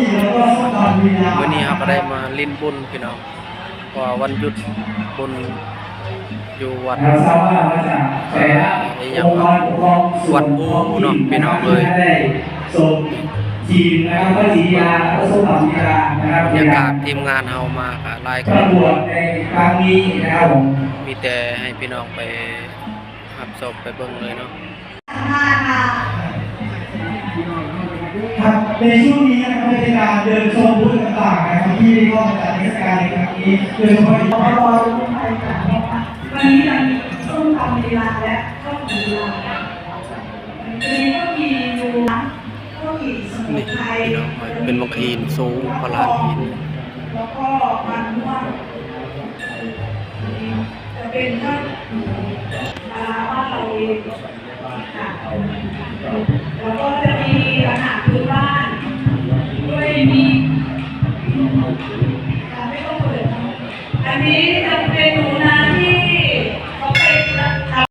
จีแล้วก็ส้มตำลีลาวันนี้เราก็ได้มาลิ้นบุญพี่น้องเพราะว่าวันหยุดบุญอยู่วัดเราทราบว่ามาจากแต่ละองค์กรปกครองส่วนท้องถิ่นนะครับที่ได้ส่งทีมนะครับก็จียาก็ส้มตำลีลานะครับบรรยากาศทีมงานเฮามาค่ะหลายปคระนกวดในครั้งนี้นะครับผมมีแต่ให้พี่น้องไปรับศพไปเบิ่งเลยเนาะครับในช่วงนี้นะครับเป็น การเดินชมบูธต่างๆนะครับที่เข้ามจัดเทศกาลในครั้งนี้โดยเฉพาะรอรอรู้ใครจะวันนี้เรามีส้มตำลีลาและข้าวหมูลีลาวันนี้ก็มียูนะก็มีสมุนไพรพี่น้องเป็นมังคีนสูงพลานหินแล้วก็มันม่วงจะเป็นข้าวหมูปลาร้าบ้านเราเองค่ะแล้วก็จะมีอาหารพื้นบ้าน อันนี้จะเป็นหนูนาที่เขาเป็นทำ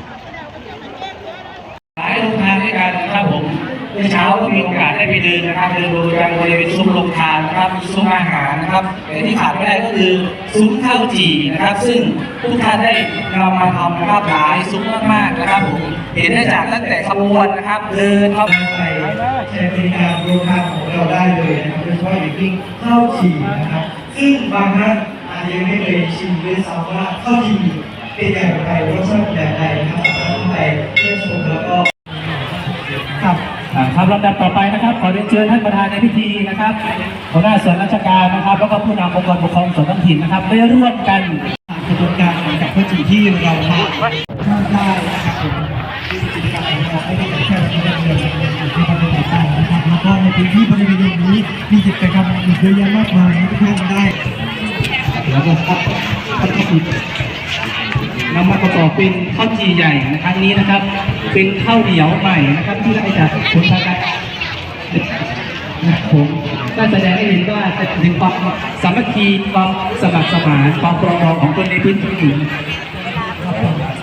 มื่อเช้าก็มีโอกาสได้ไปเดินนะครับเดินดูกันบริเวณซุ้มโรงทานนะครับซุ้มอาหารนะครับแต่ที่ขาดไม่ได้ก็คือซุ้มข้าวจี่นะครับ ซึ่งทุกท่านได้นำมาทำนะครับหลายซุ้มมากๆนะครับผมเห็นได้จากตั้งแต่ขบวนนะครับเดินเข้าไปใช้บริการโรงทานของเราได้เลยนะครับโดยเฉพาะอย่างยิ่งข้าวจี่นะครับ ซึ่งบางท่านอาจจะไม่เคยชิมด้วยซ้ำว่าข้าวจี่เป็นอย่างไรรสชาติอย่างไรนะครับสามารถเข้าไปเยี่ยมชม ครับลำดับต่อไปนะครับ ขอเรียนเชิญท่านประธานในพิธีนะครับหัวหน้าส่วนราชการนะครับ แล้วก็ผู้นำองค์กรปกครองส่วนท้องถิ่นนะครับได้ร่วมกันกระบวนการกับข้าวจี่ที่เราทำได้นะครับผมกิจกรรมของเราไม่ได้แค่วันนี้อย่างเดียวยังมีกิจกรรมต่างๆนะครับแล้วก็ในพื้นที่บริเวณนี้มีกิจกรรมอีกเยอะแยะมากมายที่ท่านได้แล้วก็ครับท่านผู้นำมาประกอบเป็นข้าวจีใหญ่ในครั้งนี้นะครับ เป็นข้าวเหนียวใหม่นะครับ ที่ได้จากคุณพระกันนะครับผมก็แสดงให้เห็นว่าจะถึงความสามัคคีความสมัครสมานความปรองดองของคนในพื้นที่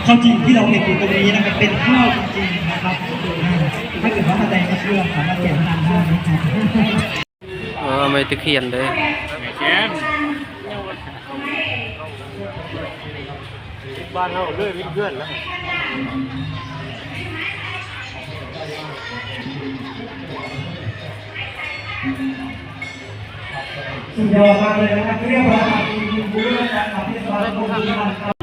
ข้าวจีที่เราเห็นอยู่ตรงนี้นะครับเป็นข้าวจริงๆนะครับถ้าเกิดว่าท่านใดไม่เชื่อสามารถเก็บทานได้นะครับเออไม่ตะเคียนเด้อ บ้านเราเลื่อนเพื่อนแล้วสุดยอดมากเลยนะครับเรียกว่าทีมบูธนะครับที่สอนตรงนี้ชมครับ